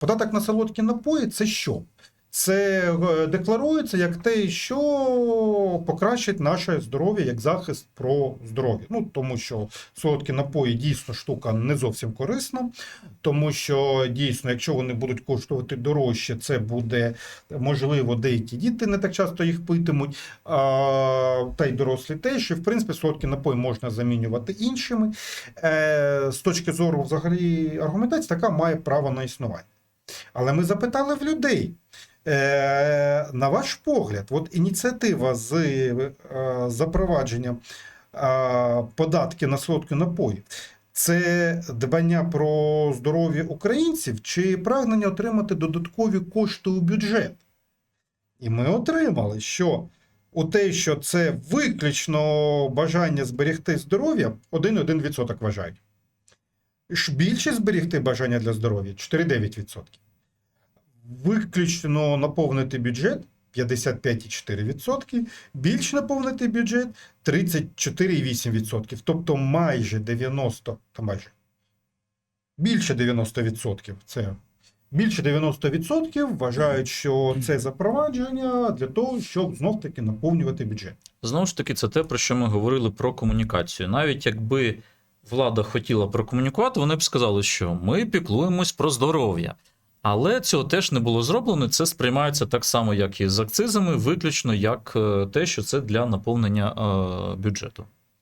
Податок на солодкі напої це що? Це е, декларується як те, що покращить наше здоров'я, як захист про здоров'я. Ну тому що солодкі напої дійсно штука не зовсім корисна, тому що дійсно, якщо вони будуть коштувати дорожче, це буде можливо деякі діти не так часто їх питимуть, а, та й дорослі теж. І в принципі солодкі напої можна замінювати іншими. Е, з точки зору взагалі аргументації, така має право на існування. Але ми запитали в людей. Е, на ваш погляд, от ініціатива з е, запровадженням е, податки на солодкі напої це дбання про здоров'я українців чи прагнення отримати додаткові кошти у бюджет? І ми отримали, що у те, що це виключно бажання зберегти здоров'я, 1,1% вважають. Більше зберегти бажання для здоров'я 4,9%. Виключно наповнити бюджет 55,4%, більш наповнити бюджет 34,8%. Тобто майже 90, та майже більше 90%. Це більше 90% вважають, що це запровадження для того, щоб знов таки наповнювати бюджет. Знову ж таки, це те, про що ми говорили про комунікацію. Навіть якби влада хотіла прокомунікувати, вони б сказали, що ми піклуємось про здоров'я. Але цього теж не було зроблено. Це сприймається так само, як і з акцизами, виключно як е, те, що це для наповнення е, бюджету.